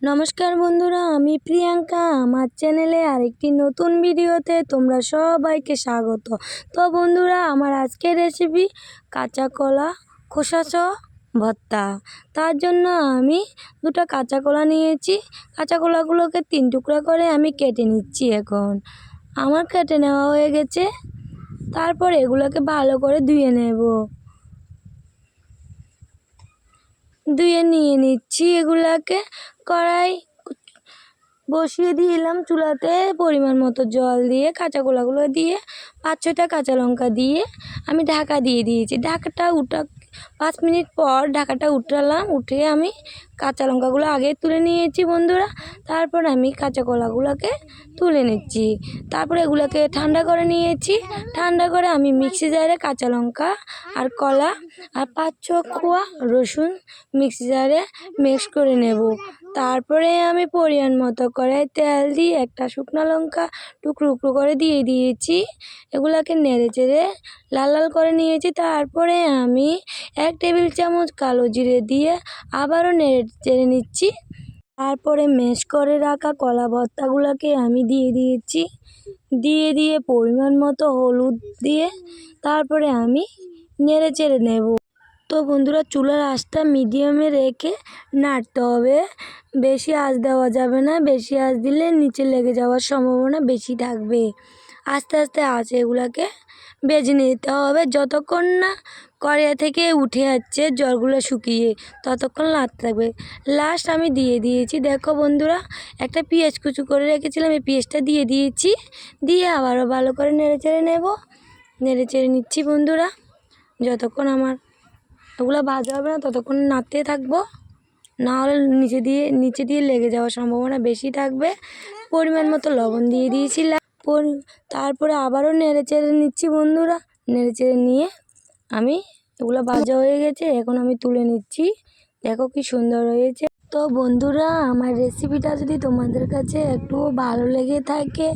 নমস্কার বন্ধুরা, আমি প্রিয়াঙ্কা। আমার চ্যানেলে আরেকটি নতুন ভিডিওতে তোমরা সবাইকে স্বাগত। তো বন্ধুরা, আমার আজকের রেসিপি কাঁচা কলা, খোসা সহ ভর্তা। তার জন্য আমি দুটো কাঁচা কলা নিয়েছি। কাঁচা কলাগুলোকে তিন টুকরা করে আমি কেটে নিচ্ছি এখন। আমার কেটে নেওয়া হয়ে গেছে। তারপর এগুলোকে ভালো করে ধুয়ে নেব। ধুয়ে নিয়ে নিচ্ছি এগুলাকে। কড়াই বসিয়ে দিলাম চুলাতে পরিমাণ মতো জল দিয়ে, কাঁচা গোলাগুলো দিয়ে, পাঁচ ছটা কাঁচা লঙ্কা দিয়ে আমি ঢাকা দিয়ে দিয়েছি। ঢাকাটা উঠা পাঁচ মিনিট পর ঢাকাটা উঠালাম উঠিয়ে আমি কাঁচা লঙ্কাগুলো আগে তুলে নিয়েছি বন্ধুরা, তারপর আমি কাঁচা কলাগুলোকে তুলে নিচ্ছি। তারপর এগুলোকে ঠান্ডা করে নিয়েছি, ঠান্ডা করে আমি মিক্সি জারে কাঁচা লঙ্কা আর কলা আর পাঁচ ছ রসুন মিক্সি জারে মিক্স করে নেব। তারপরে আমি পরিমাণ মতো করে তেল দিয়ে একটা শুকনো লঙ্কা টুকরো টুকরো করে দিয়ে দিয়েছি। এগুলোকে নেড়ে চেড়ে লাল লাল করে নিয়েছি। তারপরে আমি এক টেবিল চামচ কালো জিরে দিয়ে আবারও নেড়ে চেড়ে নিচ্ছি। তারপরে ম্যাশ করে রাখা কলা ভর্তাগুলোকে আমি দিয়ে দিয়েছি। দিয়ে দিয়ে পরিমাণ মতো হলুদ দিয়ে তারপরে আমি নেড়ে চেড়ে নেব। তো বন্ধুরা চুলার আঁচটা মিডিয়ামে রেখে নাড়তে হবে। বেশি আঁচ দেওয়া যাবে না, বেশি আঁচ দিলে নিচে লেগে যাওয়ার সম্ভাবনা বেশি থাকবে। আস্তে আস্তে আঁচ এগুলোকে বেজে নিতে হবে। যতক্ষণ না কড়াইয়া থেকে উঠে যাচ্ছে জলগুলো শুকিয়ে, ততক্ষণ নাড়তে থাকবে। লাস্ট আমি দিয়ে দিয়েছি। দেখো বন্ধুরা, একটা পেঁয়াজ কুচু করে রেখেছিলাম। এই পেঁয়াজটা দিয়ে দিয়েছি। দিয়ে আবারও ভালো করে নেড়ে চেড়ে নেব। নেড়ে চেড়ে নিচ্ছি বন্ধুরা। যতক্ষণ আমার ওগুলো ভাজা হবে না, ততক্ষণ নাড়তে থাকব। না হলে নিচে দিয়ে নিচে দিয়ে লেগে যাওয়ার সম্ভাবনা বেশি থাকবে। পরিমাণ মতো লবণ দিয়ে দিয়েছিলাম। তারপরে আবারও নেড়ে চেড়ে নিচ্ছি বন্ধুরা। নেড়ে চেড়ে নিয়ে আমি এগুলো ভাজা হয়ে গেছে, এখন আমি তুলে নিচ্ছি। দেখো কি সুন্দর হয়েছে। তো বন্ধুরা, আমার রেসিপিটা যদি তোমাদের কাছে একটু ভালো লেগে থাকে,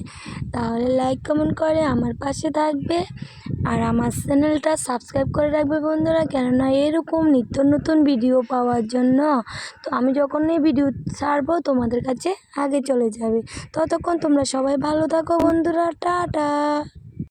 তাহলে লাইক কমেন্ট করে আমার পাশে থাকবে। আর আমার চ্যানেলটা সাবস্ক্রাইব করে রাখবে বন্ধুরা, কেননা এরকম নিত্য নতুন ভিডিও পাওয়ার জন্য। তো আমি যখনই ভিডিও ছাড়বো, তোমাদের কাছে আগে চলে যাবে। ততক্ষণ তোমরা সবাই ভালো থাকো বন্ধুরা, টাটা।